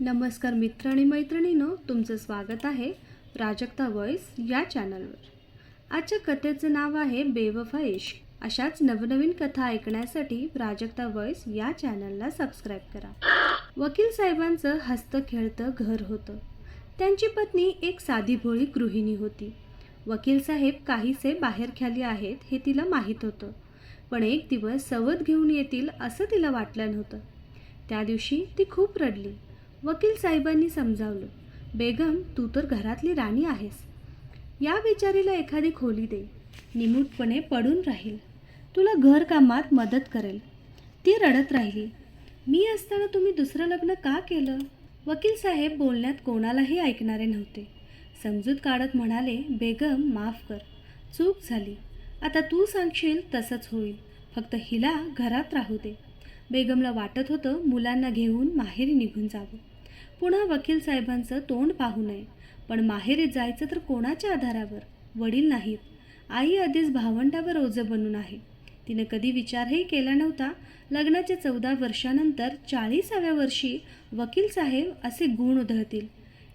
नमस्कार मित्र आणि मैत्रिणीनो तुमचं स्वागत आहे प्राजक्ता वॉइस या चॅनलवर आजच्या कथेचं नाव आहे बेवफा इश्क. अशाच नवनवीन कथा ऐकण्यासाठी प्राजक्ता वॉइस या चॅनलला सबस्क्राईब करा. वकील साहेबांचं हसतं खेळतं घर होतं. त्यांची पत्नी एक साधी भोळी गृहिणी होती. वकील साहेब काहीसे बाहेर खाली आहेत हे तिला माहीत होतं. पण एक दिवस सवद घेऊन येतील असं तिला वाटलं नव्हतं. त्या दिवशी ती खूप रडली. वकील साहेबांनी समजावलं बेगम तू तर घरातली राणी आहेस. या बिचारीला एखादी खोली दे. निमूटपणे पडून राहील. तुला घरकामात मदत करेल. ती रडत राहिली. मी असताना तुम्ही दुसरं लग्न का केलं? वकील साहेब बोलण्यात कोणालाही ऐकणारे नव्हते. समजूत काढत म्हणाले बेगम माफ कर. चूक झाली. आता तू सांगशील तसंच होईल. फक्त हिला घरात राहू दे. बेगमला वाटत होतं मुलांना घेऊन माहेरी निघून जावं. पुन्हा वकील साहेबांचं तोंड पाहू नये. पण माहेरी जायचं तर कोणाच्या आधारावर? वडील नाहीत. आई आधीच भावंडावर ओझं बनून आहे. तिने कधी विचारही केला नव्हता. लग्नाच्या चौदा वर्षानंतर चाळीसाव्या वर्षी वकील साहेब असे गुण उधळतील.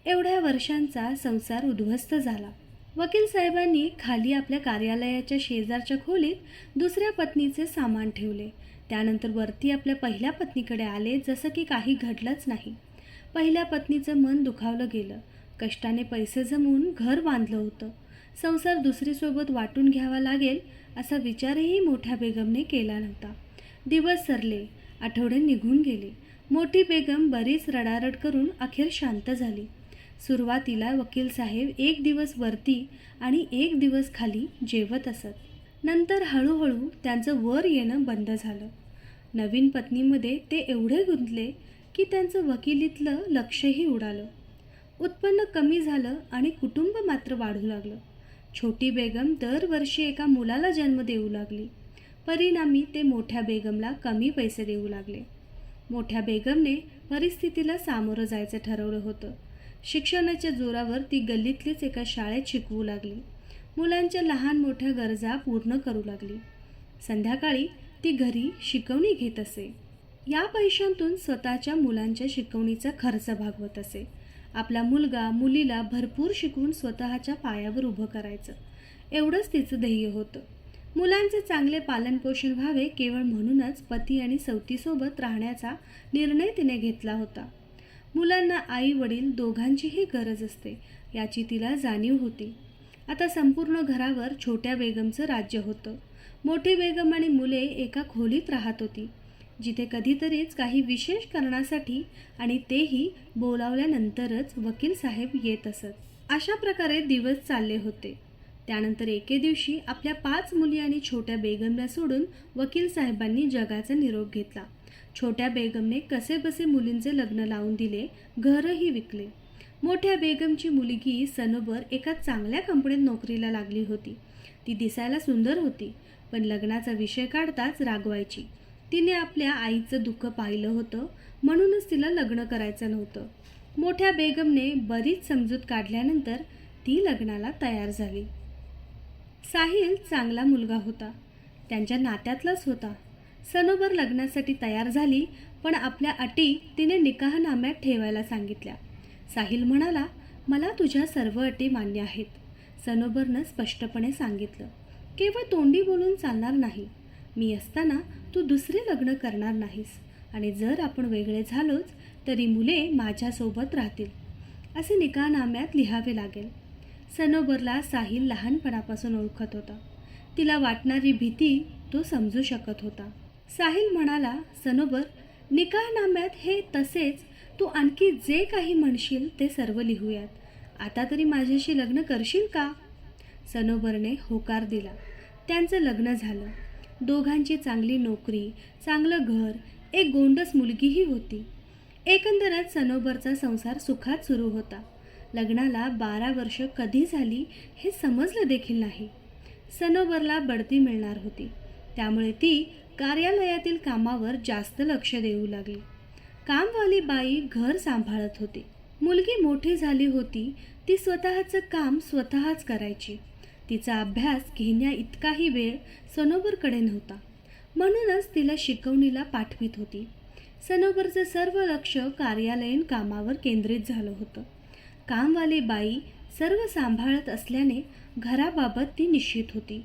एवढ्या वर्षांचा संसार उद्ध्वस्त झाला. वकील साहेबांनी खाली आपल्या कार्यालयाच्या शेजारच्या खोलीत दुसऱ्या पत्नीचे सामान ठेवले. त्यानंतर वरती आपल्या पहिल्या पत्नीकडे आले जसं की काही घडलंच नाही. पहिल्या पत्नीचं मन दुखावलं गेलं. कष्टाने पैसे जमवून घर बांधलं होतं. संसार दुसरीसोबत वाटून घ्यावा लागेल असा विचारही मोठ्या बेगमने केला नव्हता. दिवस सरले आठवडे निघून गेले. मोठी बेगम बरीच रडारड करून अखेर शांत झाली. सुरुवातीला वकील साहेब एक दिवस वरती आणि एक दिवस खाली जेवत असत. नंतर हळूहळू त्यांचं वर येणं बंद झालं. नवीन पत्नीमध्ये ते एवढे गुंतले की त्यांचं वकिलीतलं लक्षही उडालं. उत्पन्न कमी झालं आणि कुटुंब मात्र वाढू लागलं. छोटी बेगम दरवर्षी एका मुलाला जन्म देऊ लागली. परिणामी ते मोठ्या बेगमला कमी पैसे देऊ लागले. मोठ्या बेगमने परिस्थितीला सामोरं जायचं ठरवलं होतं. शिक्षणाच्या जोरावर ती गल्लीतलीच एका शाळेत शिकवू लागली. मुलांच्या लहान मोठ्या गरजा पूर्ण करू लागली. संध्याकाळी ती घरी शिकवणी घेत असे. या पैशांतून स्वतःच्या मुलांच्या शिकवणीचा खर्च भागवत असे. आपला मुलगा मुलीला भरपूर शिकवून स्वतःच्या पायावर उभं करायचं. एवढंच तिचं ध्येय होतं. मुलांचे चांगले पालनपोषण व्हावे केवळ म्हणूनच पती आणि सवतीसोबत राहण्याचा निर्णय तिने घेतला होता. मुलांना आई वडील दोघांचीही गरज असते याची तिला जाणीव होती. आता संपूर्ण घरावर छोट्या बेगमचं राज्य होतं. मोठी बेगम आणि मुले एका खोलीत राहत होती. जिथे कधीतरीच काही विशेष कारणासाठी आणि तेही बोलावल्यानंतरच वकील साहेब येत असत. अशा प्रकारे दिवस चालले होते. त्यानंतर एके दिवशी आपल्या पाच मुली आणि छोट्या बेगमला सोडून वकील साहेबांनी जगाचा निरोप घेतला. छोट्या बेगमने कसेबसे मुलींचे लग्न लावून दिले घरही विकले. मोठ्या बेगमची मुलगी सनोबर एका चांगल्या कंपनीत नोकरीला लागली होती. ती दिसायला सुंदर होती पण लग्नाचा विषय काढताच रागवायची. तिने आपल्या आईचं दुःख पाहिलं होतं. म्हणूनच तिला लग्न करायचं नव्हतं. मोठ्या बेगमने बरीच समजूत काढल्यानंतर ती लग्नाला तयार झाली. साहिल चांगला मुलगा होता. त्यांच्या नात्यातलाच होता. सनोबर लग्नासाठी तयार झाली पण आपल्या अटी तिने निकाहनाम्यात ठेवायला सांगितल्या. साहिल म्हणाला मला तुझ्या सर्व अटी मान्य आहेत. सनोबरनं स्पष्टपणे सांगितलं केवळ तोंडी बोलून चालणार नाही. मी असताना तू दुसरे लग्न करणार नाहीस. आणि जर आपण वेगळे झालोच तरी मुले माझ्यासोबत राहतील. असे निकाहनाम्यात लिहावे लागेल. सनोबरला साहिल लहानपणापासून ओळखत होता. तिला वाटणारी भीती तो समजू शकत होता. साहिल म्हणाला सनोबर निकाहनाम्यात हे तसेच. तू आणखी जे काही म्हणशील ते सर्व लिहूयात. आता तरी माझ्याशी लग्न करशील का? सनोबरने होकार दिला. त्यांचं लग्न झालं. दोघांची चांगली नोकरी चांगलं घर एक गोंडस मुलगीही होती. एकंदरच सनोबरचा संसार सुखात सुरू होता. लग्नाला बारा वर्ष कधी झाली हे समजलं देखील नाही. सनोबरला बढती मिळणार होती. त्यामुळे ती कार्यालयातील कामावर जास्त लक्ष देऊ लागली. कामवाली बाई घर सांभाळत होती. मुलगी मोठी झाली होती ती स्वतःचं काम स्वतःच करायची. तिचा अभ्यास घेण्या इतकाही वेळ सनोबरकडे नव्हता. म्हणूनच तिला शिकवणीला पाठवित होती. सनोबरचं सर्व लक्ष कार्यालयीन कामावर केंद्रित झालं होतं. कामवाली बाई सर्व सांभाळत असल्याने घराबाबत ती निश्चित होती.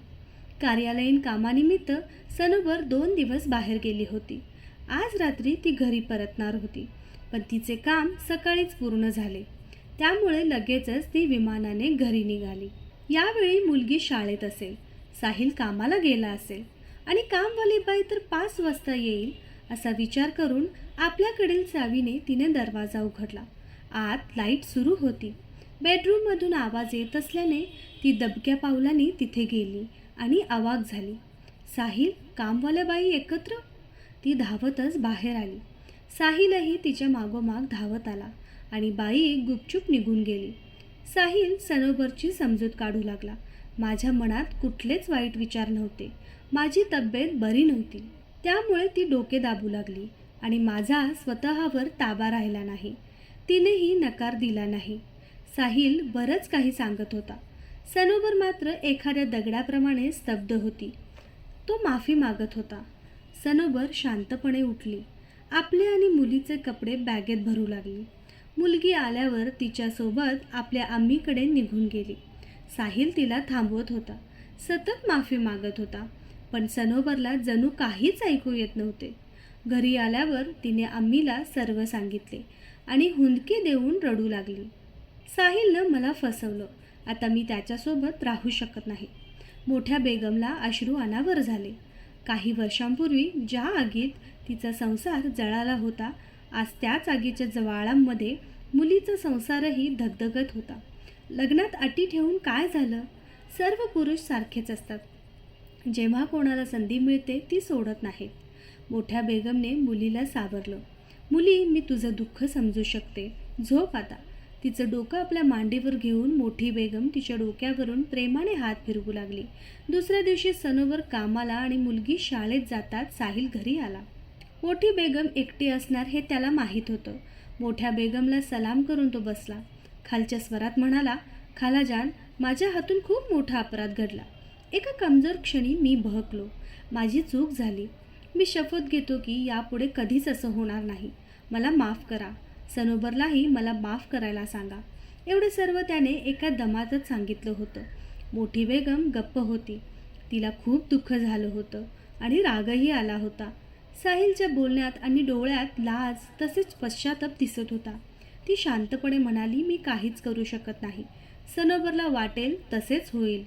कार्यालयीन कामानिमित्त सनोबर दोन दिवस बाहेर गेली होती. आज रात्री ती घरी परतणार होती पण तिचे काम सकाळीच पूर्ण झाले. त्यामुळे लगेचच ती विमानाने घरी निघाली. यावेळी मुलगी शाळेत असेल साहिल कामाला गेला असेल आणि कामवाली बाई तर पाच वाजता येईल असा विचार करून आपल्याकडील चावीने तिने दरवाजा उघडला. आत लाइट सुरू होती. बेडरूममधून आवाज येत असल्याने ती दबक्या पावलाने तिथे गेली आणि अवाक झाली. साहिल कामवाल्या बाई एकत्र? ती धावतच बाहेर आली. साहिलही तिच्या मागोमाग धावत आला आणि बाई गुपचूप निघून गेली. साहिल सनोबरची समजूत काढू लागला. माझ्या मनात कुठलेच वाईट विचार नव्हते. माझी तब्येत बरी नव्हती. त्यामुळे ती डोके दाबू लागली आणि माझा स्वतःवर ताबा राहिला नाही. तिनेही नकार दिला नाही. साहिल बरंच काही सांगत होता. सनोबर मात्र एखाद्या दगडाप्रमाणे स्तब्ध होती. तो माफी मागत होता. सनोबर शांतपणे उठली. आपले आणि मुलीचे कपडे बॅगेत भरू लागली. मुलगी आल्यावर तिच्यासोबत आपल्या आम्मीकडे निघून गेली. साहिल तिला थांबवत होता. सतत माफी मागत होता. पण सनोबरला जणू काहीच ऐकू येत नव्हते. घरी आल्यावर तिने आम्मीला सर्व सांगितले आणि हुंदके देऊन रडू लागली. साहिलनं मला फसवलं. आता मी त्याच्यासोबत राहू शकत नाही. मोठ्या बेगमला अश्रू अनावर झाले. काही वर्षांपूर्वी ज्या आगीत तिचा संसार जळाला होता आज त्याच आगीच्या जवाळांमध्ये मुलीचा संसारही धगधगत होता. लग्नात अटी ठेवून काय झालं? सर्व पुरुष सारखेच असतात. जेव्हा कोणाला संधी मिळते ती सोडत नाहीत मोठ्या बेगमने मुलीला सावरलं. मुली मी तुझं दुःख समजू शकते. झोप आता. तिचं डोकं आपल्या मांडीवर घेऊन मोठी बेगम तिच्या डोक्यावरून प्रेमाने हात फिरवू लागली. दुसऱ्या दिवशी सनोवर कामाला आणि मुलगी शाळेत जातात साहिल घरी आला. मोठी बेगम एकटी असणार हे त्याला माहीत होतं. मोठ्या बेगमला सलाम करून तो बसला. खालच्या स्वरात म्हणाला खालाजान माझ्या हातून खूप मोठा अपराध घडला. एका कमजोर क्षणी मी बहकलो. माझी चूक झाली. मी शपथ घेतो की यापुढे कधीच असं होणार नाही. मला माफ करा. सनोबरलाही मला माफ करायला सांगा. एवढं सर्व त्याने एका दमातच सांगितलं होतं. मोठी बेगम गप्प होती. तिला खूप दुःख झालं होतं आणि रागही आला होता. साहिलच्या बोलण्यात आणि डोळ्यात लाज तसेच पश्चाताप दिसत होता. ती शांतपणे म्हणाली मी काहीच करू शकत नाही. सनोबरला वाटेल तसेच होईल.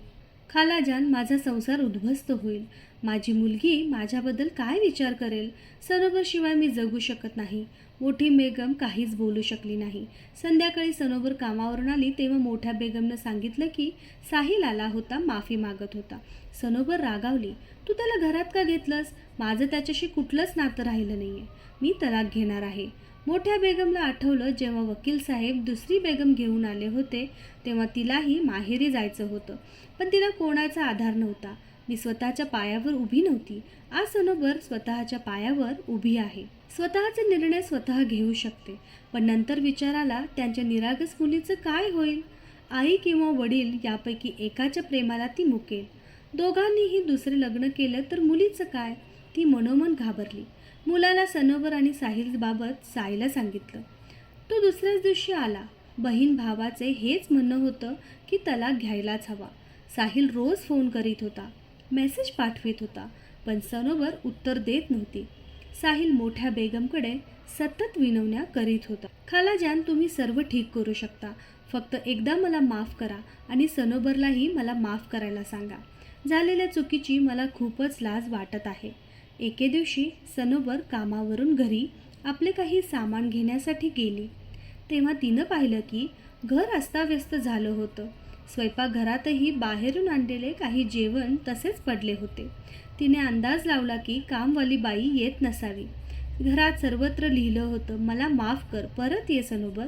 खालाजान माझा संसार उद्ध्वस्त होईल. माझी मुलगी माझ्याबद्दल काय विचार करेल? सनोबरशिवाय मी जगू शकत नाही. मोठी बेगम काहीच बोलू शकली नाही. संध्याकाळी सनोबर कामावरून आली तेव्हा मोठ्या बेगमनं सांगितलं की साहिल आला होता माफी मागत होता. सनोबर रागावली तू त्याला घरात का घेतलंस? माझं त्याच्याशी कुठलंच नातं राहिलं नाही आहे मी तलाक घेणार आहे. मोठ्या बेगमला आठवलं जेव्हा वकील साहेब दुसरी बेगम घेऊन आले होते तेव्हा तिलाही माहेरी जायचं होतं. पण तिला कोणाचा आधार नव्हता. मी स्वतःच्या पायावर उभी नव्हती. आज सनोबर स्वतःच्या पायावर उभी आहे. स्वतःचे निर्णय स्वतः घेऊ शकते. पण नंतर विचाराला त्यांच्या निरागस मुलीचं काय होईल? आई किंवा वडील यापैकी एकाच्या प्रेमाला ती मुकेल. दोघांनीही दुसरे लग्न केलं तर मुलीचं काय? ती मनोमन घाबरली. मुलाला सनोबर आणि साहिलबाबत साईला सांगितलं. तो दुसऱ्याच दिवशी आला. बहीण भावाचे हेच म्हणणं होतं की तलाक घ्यायलाच हवा. साहिल रोज फोन करीत होता. मेसेज पाठवित होता पण सनोबर उत्तर देत नव्हती. साहिल मोठ्या बेगमकडे सतत विनवण्या करीत होता. खालाजान तुम्ही सर्व ठीक करू शकता. फक्त एकदा मला माफ करा आणि सनोबरलाही मला माफ करायला सांगा. झालेल्या चुकीची मला खूपच लाज वाटत आहे. एके दिवशी सनोबर कामावरून घरी आपले काही सामान घेण्यासाठी गेली. तेव्हा तिनं पाहिलं की घर अस्ताव्यस्त झालं होतं. स्वयंपाकघरातही बाहेरून आणलेले काही जेवण तसेच पडले होते. तिने अंदाज लावला की कामवाली बाई येत नसावी. घरात सर्वत्र लिहिलं होतं मला माफ कर परत ये सनोबर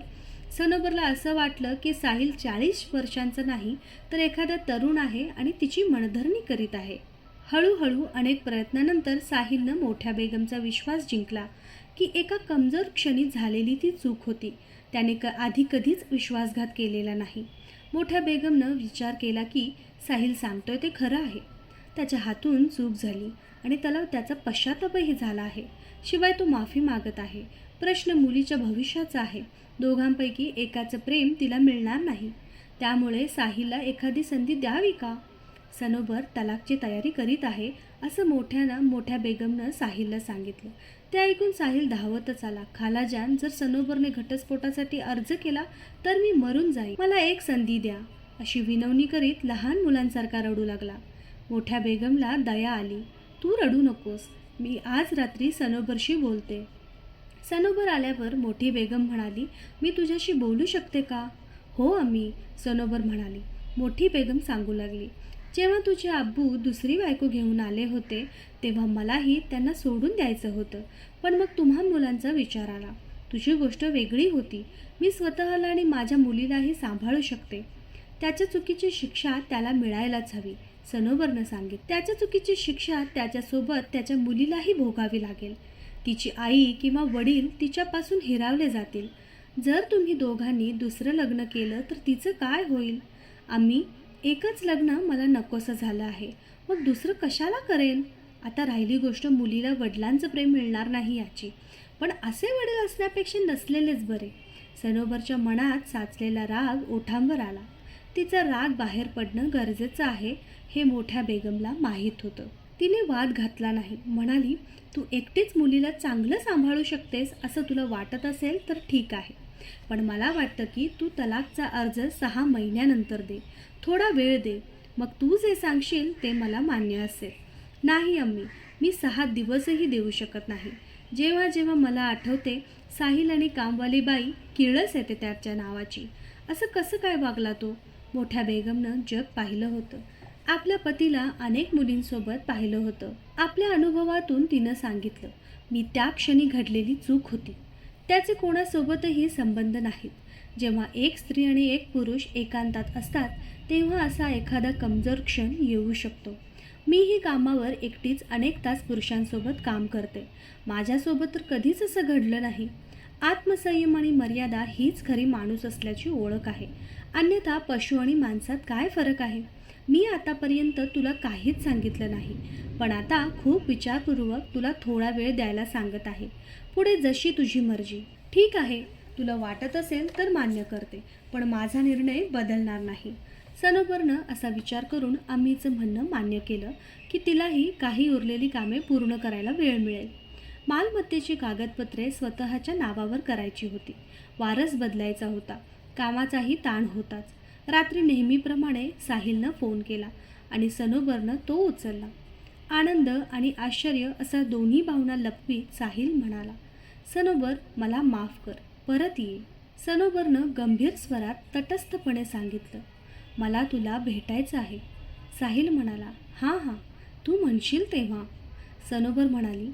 सनोबरला असं वाटलं की साहिल चाळीस वर्षांचं नाही तर एखादा तरुण आहे आणि तिची मनधरणी करीत आहे. हळूहळू अनेक प्रयत्नानंतर साहिलनं मोठ्या बेगमचा विश्वास जिंकला की एका कमजोर क्षणी झालेली ती चूक होती. त्याने क आधी कधीच विश्वासघात केलेला नाही. मोठ्या बेगमनं विचार केला की साहिल सांगतोय ते खरं आहे. त्याच्या हातून चूक झाली आणि त्याला त्याचा पश्चातापही झाला आहे. शिवाय तो माफी मागत आहे. प्रश्न मुलीच्या भविष्याचा आहे. दोघांपैकी एकाचं प्रेम तिला मिळणार नाही. त्यामुळे साहिलला एखादी संधी द्यावी का? सनोबर तलाकची तयारी करीत आहे असं मोठ्यानं मोठ्या बेगमनं साहिलला सांगितलं. ते ऐकून साहिल धावतच आला. खालाजान जर सनोबरने घटस्फोटासाठी अर्ज केला तर मी मरून जाईन. मला एक संधी द्या. अशी विनवणी करीत लहान मुलांसारखा रडू लागला. मोठ्या बेगमला दया आली. तू रडू नकोस. मी आज रात्री सनोबरशी बोलते. सनोबर आल्यावर मोठी बेगम म्हणाली मी तुझ्याशी बोलू शकते का? हो अम्मी सनोबर म्हणाली. मोठी बेगम सांगू लागली. जेव्हा तुझे आब्बू दुसरी बायको घेऊन आले होते तेव्हा मलाही त्यांना सोडून द्यायचं होतं. पण मग तुम्हा मुलांचा विचार आला. तुझी गोष्ट वेगळी होती. मी स्वतःला आणि माझ्या मुलीलाही सांभाळू शकते. त्याच्या चुकीची शिक्षा त्याला मिळायलाच हवी सनोबरनं सांगित त्याच्या चुकीची शिक्षा त्याच्यासोबत त्याच्या मुलीलाही भोगावी लागेल. तिची आई किंवा वडील तिच्यापासून हिरावले जातील. जर तुम्ही दोघांनी दुसरं लग्न केलं तर तिचं काय होईल? आम्ही एकच लग्न मला नकोसं झालं आहे. मग दुसरं कशाला करेल आता राहिली गोष्ट मुलीला वडिलांचं प्रेम मिळणार नाही याची. पण असे वडील असण्यापेक्षा नसलेलेच बरे. सनोबरच्या मनात साचलेला राग ओठांवर आला. तिचा राग बाहेर पडणं गरजेचं आहे हे मोठ्या बेगमला माहीत होतं. तिने वाद घातला नाही. म्हणाली तू एकटीच मुलीला चांगलं सांभाळू शकतेस असं तुला वाटत असेल तर ठीक आहे. पण मला वाटतं की तू तलाकचा अर्ज सहा महिन्यानंतर दे. थोडा वेळ दे. मग तू जे सांगशील ते मला मान्य असेल. नाही अम्मी. मी सहा दिवसही देऊ शकत नाही. जेव्हा जेव्हा मला आठवते साहिल आणि कामवाली बाई किळस येते त्याच्या नावाची. असं कसं काय वागला तो? मोठ्या बेगमनं जग पाहिलं होतं. आपल्या पतीला अनेक मुलींसोबत पाहिलं होतं. आपल्या अनुभवातून तिनं सांगितलं मी त्या क्षणी घडलेली चूक होती. त्याचे कोणासोबतही संबंध नाहीत. जेव्हा एक स्त्री आणि एक पुरुष एकांतात असतात तेव्हा असा एखादा कमजोर क्षण येऊ शकतो. मी ही कामावर एकटीच अनेक तास पुरुषांसोबत काम करते. माझ्यासोबत तर कधीच असं घडलं नाही. आत्मसंयम आणि मर्यादा हीच खरी माणूस असल्याची ओळख आहे. अन्यथा पशु आणि माणसात काय फरक आहे? मी आतापर्यंत तुला काहीच सांगितलं नाही. पण आता खूप विचारपूर्वक तुला थोडा वेळ द्यायला सांगत आहे. पुढे जशी तुझी मर्जी. ठीक आहे तुला वाटत असेल तर मान्य करते पण माझा निर्णय बदलणार नाही. सनोबरनं असा विचार करून आम्हीचं म्हणणं मान्य केलं की तिलाही काही उरलेली कामे पूर्ण करायला वेळ मिळेल. मालमत्तेची कागदपत्रे स्वतःच्या नावावर करायची होती. वारस बदलायचा होता. कामाचाही ताण होताच. रात्री नेहमीप्रमाणे साहिलनं फोन केला आणि सनोबरनं तो उचलला. आनंद आणि आश्चर्य असा दोन्ही भावना लपवीत साहिल म्हणाला सनोबर मला माफ कर परत ये सनोबरनं गंभीर स्वरात तटस्थपणे सांगितलं मला तुला भेटायचं आहे. साहिल म्हणाला हां हां तू म्हणशील तेव्हा. सनोबर म्हणाली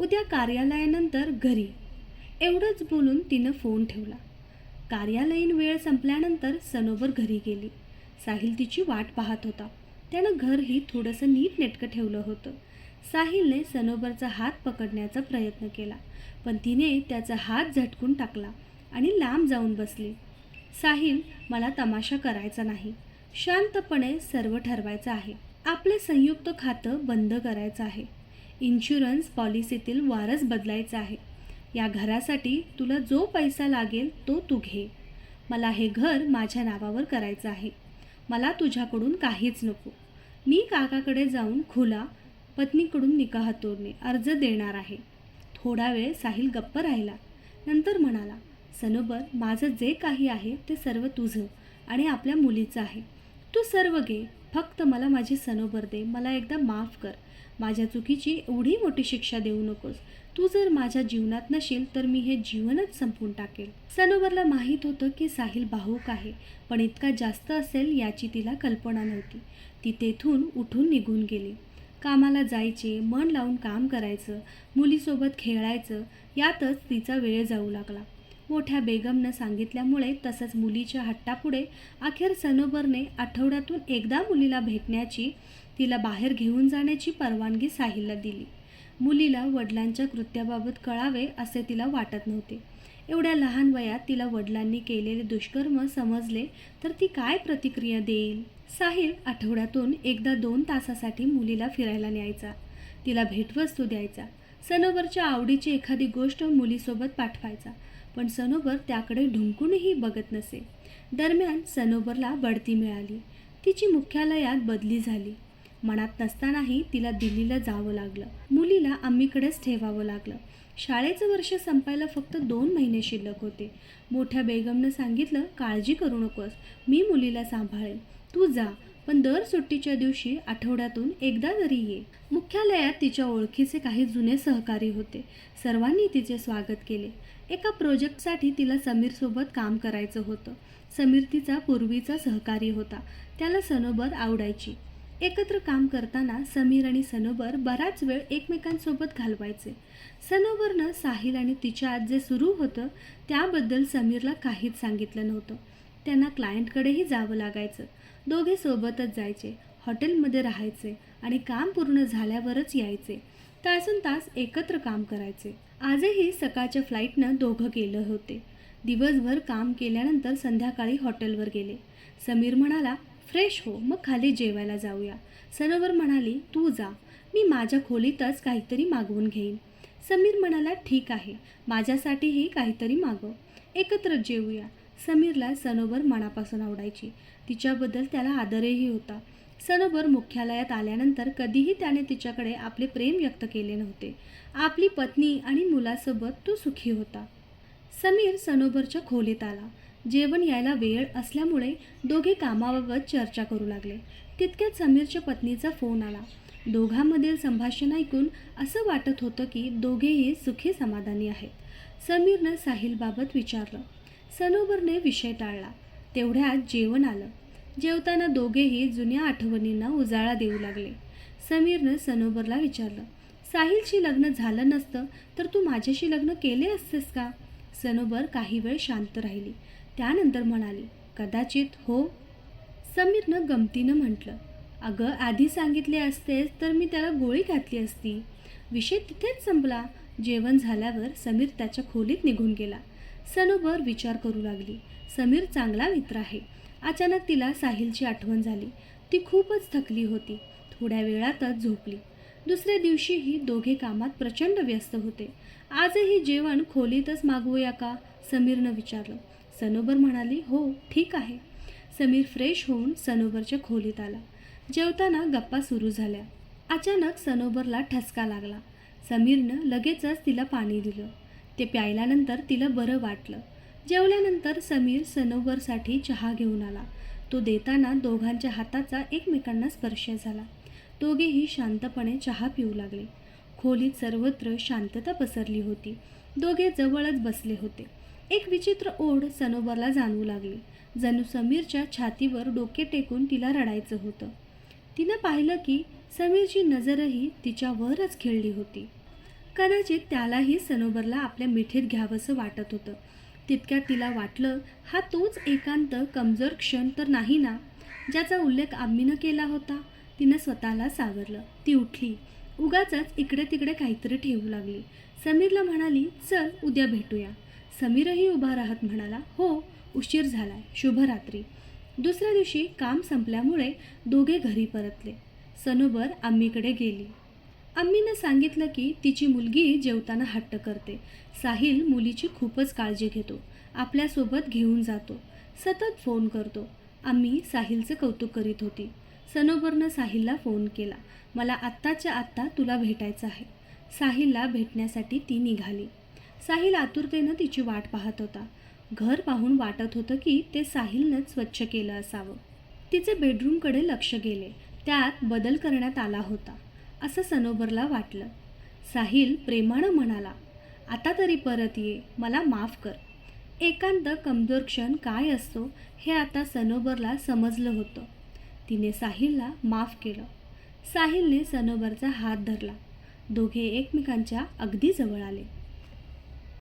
उद्या कार्यालयानंतर घरी. एवढंच बोलून तिनं फोन ठेवला. कार्यालयीन वेळ संपल्यानंतर सनोबर घरी गेली. साहिल तिची वाट पाहत होता. त्यानं घरही थोडंसं नीट नेटकं ठेवलं होतं. साहिलने सनोबरचा हात पकडण्याचा प्रयत्न केला पण तिने त्याचा हात झटकून टाकला आणि लांब जाऊन बसली. साहिल मला तमाशा करायचा नाही. शांतपणे सर्व ठरवायचं आहे. आपले संयुक्त खातं बंद करायचं आहे. इन्शुरन्स पॉलिसीतील वारस बदलायचा आहे. या घरासाठी तुला जो पैसा लागेल तो तू घे. मला हे घर माझ्या नावावर करायचं आहे. मला तुझ्याकडून काहीच नको. मी काकाकडे जाऊन खुला पत्नीकडून निकाह तोडणे अर्ज देणार आहे. थोडा वेळ साहिल गप्प राहिला. नंतर म्हणाला सनोबर माझं जे काही आहे ते सर्व तुझं आणि आपल्या मुलीचं आहे. तू सर्व घे. फक्त मला माझी सनोबर दे. मला एकदा माफ कर. माझ्या चुकीची एवढी मोठी शिक्षा देऊ नकोस. तू जर माझ्या जीवनात नशील तर मी हे जीवनच संपवून टाकेल. सनोबरला माहीत होतं की साहिल भाऊक आहे पण इतका जास्त असेल याची तिला कल्पना नव्हती. ती तेथून उठून निघून गेली. कामाला जायचे मन लावून काम करायचं मुलीसोबत खेळायचं यातच तिचा वेळ जाऊ लागला. मोठ्या बेगमनं सांगितल्यामुळे तसंच मुलीच्या हट्टापुढे अखेर सनोबरने आठवड्यातून एकदा मुलीला भेटण्याची तिला बाहेर घेऊन जाण्याची परवानगी साहिलला दिली. मुलीला वडिलांच्या कृत्याबाबत कळावे असे तिला वाटत नव्हते. एवढ्या लहान वयात तिला वडिलांनी केलेले दुष्कर्म समजले तर ती काय प्रतिक्रिया देईल? साहिल आठवड्यातून एकदा दोन तासासाठी मुलीला फिरायला न्यायचा. तिला भेटवस्तू द्यायचा. सनोबरच्या आवडीची एखादी गोष्ट मुलीसोबत पाठवायचा. पण सनोबर त्याकडे ढुंकूनही बघत नसे. दरम्यान सनोबरला बढती मिळाली. तिची मुख्यालयात बदली झाली. मनात नसतानाही तिला दिल्लीला जावं लागलं. मुलीला आम्हीकडेच ठेवावं लागलं. शाळेचं वर्ष संपायला फक्त दोन महिने शिल्लक होते. मोठ्या बेगमनं सांगितलं काळजी करू नकोस मी मुलीला सांभाळेन. तू जा पण दर सुट्टीच्या दिवशी आठवड्यातून एकदा तरी ये. मुख्यालयात तिच्या ओळखीचे काही जुने सहकारी होते. सर्वांनी तिचे स्वागत केले. एका प्रोजेक्टसाठी तिला समीरसोबत काम करायचं होतं. समीर तिचा पूर्वीचा सहकारी होता. त्याला सनोबत आवडायची. एकत्र काम करताना समीर आणि सनोबर बराच वेळ एकमेकांसोबत घालवायचे. सनोबरनं साहिल आणि तिच्या आज जे सुरू होतं त्याबद्दल समीरला काहीच सांगितलं नव्हतं. त्यांना क्लायंटकडेही जावं लागायचं. दोघे सोबतच जायचे हॉटेलमध्ये राहायचे आणि काम पूर्ण झाल्यावरच यायचे. तासन तास एकत्र काम करायचे. आजही सकाळच्या फ्लाईटनं दोघं गेलं होते. दिवसभर काम केल्यानंतर संध्याकाळी हॉटेलवर गेले. समीर म्हणाला फ्रेश हो मग खाली जेवायला जाऊया. सनोवर म्हणाली तू जा. मी माझ्या खोलीतच काहीतरी मागवून घेईन. समीर म्हणाला ठीक आहे. माझ्यासाठीही काहीतरी मागव. एकत्र जेवूया समीरला सनोबर मनापासून आवडायची. तिच्याबद्दल त्याला आदरही होता. सनोबर मुख्यालयात आल्यानंतर कधीही त्याने तिच्याकडे आपले प्रेम व्यक्त केले नव्हते. आपली पत्नी आणि मुलासोबत तो सुखी होता. समीर सनोबरच्या खोलीत आला. जेवण यायला वेळ असल्यामुळे दोघे कामाबाबत चर्चा करू लागले. तितक्यात समीरच्या पत्नीचा फोन आला. दोघांमधील संभाषण ऐकून असं वाटत होतं की दोघेही सुखी समाधानी आहेत. समीरनं साहिलबाबत विचारलं. सनोबरने विषय टाळला. तेवढ्यात जेवण आलं. जेवताना दोघेही जुन्या आठवणींना उजाळा देऊ लागले. समीरनं सनोबरला विचारलं साहिलशी लग्न झालं नसतं तर तू माझ्याशी लग्न केले असतेस का? सनोबर काही वेळ शांत राहिली. त्यानंतर म्हणाली कदाचित हो. समीरनं गमतीनं म्हटलं अगं आधी सांगितले असतेच तर मी त्याला गोळी घातली असती. विषय तिथेच संपला. जेवण झाल्यावर समीर त्याच्या खोलीत निघून गेला. सनोबर विचार करू लागली. समीर चांगला मित्र आहे. अचानक तिला साहिलची आठवण झाली. ती खूपच थकली होती. थोड्या वेळातच झोपली. दुसऱ्या दिवशीही दोघे कामात प्रचंड व्यस्त होते. आजही जेवण खोलीतच मागवूया का? समीरनं विचारलं. सनोबर म्हणाली हो ठीक आहे. समीर फ्रेश होऊन सनोबरच्या खोलीत आला. जेवताना गप्पा सुरू झाल्या. अचानक सनोबरला ठसका लागला. समीरनं लगेचच तिला पाणी दिलं. ते प्यायल्यानंतर तिला बरं वाटलं. जेवल्यानंतर समीर सनोबरसाठी चहा घेऊन आला. तो देताना दोघांच्या हाताचा एकमेकांना स्पर्श झाला. दोघेही शांतपणे चहा पिऊ लागले. खोलीत सर्वत्र शांतता पसरली होती. दोघे जवळच बसले होते. एक विचित्र ओढ सनोबरला जाणवू लागली. जणू समीरच्या छातीवर डोके टेकून तिला रडायचं होतं. तिनं पाहिलं की समीरची नजरही तिच्यावरच खेळली होती. कदाचित त्यालाही सनोबरला आपल्या मिठीत घ्यावंसं वाटत होतं. तितक्यात तिला वाटलं हा तोच एकांत कमजोर क्षण तर नाही ना? ज्याचा उल्लेख आम्मीनं केला होता. तिनं स्वतःला सावरलं. ती उठली. उगाचच इकडे तिकडे काहीतरी ठेवू लागली. समीरला म्हणाली चल उद्या भेटूया. समीरही उभा राहत म्हणाला हो उशीर झालाय शुभरात्री. दुसऱ्या दिवशी काम संपल्यामुळे दोघे घरी परतले. सनोबर आम्मीकडे गेली. आम्मीनं सांगितलं की तिची मुलगी जेवताना हट्ट करते. साहिल मुलीची खूपच काळजी घेतो. आपल्यासोबत घेऊन जातो. सतत फोन करतो. आम्ही साहिलचं कौतुक करीत होती. सनोबरनं साहिलला फोन केला. मला आत्ताच्या आत्ता तुला भेटायचं आहे. साहिलला भेटण्यासाठी ती निघाली. साहिल आतुरतेनं तिची वाट पाहत होता. घर पाहून वाटत होतं की ते साहिलनंच स्वच्छ केलं असावं. तिचे बेडरूमकडे लक्ष गेले. त्यात बदल करण्यात आला होता. असं सनोबरला वाटलं. साहिल प्रेमानं म्हणाला आता तरी परत ये. मला माफ कर. एकांत कमजोर क्षण काय असतो हे आता सनोबरला समजलं होतं. तिने साहिलला माफ केलं. साहिलने सनोबरचा हात धरला. दोघे एकमेकांच्या अगदी जवळ आले.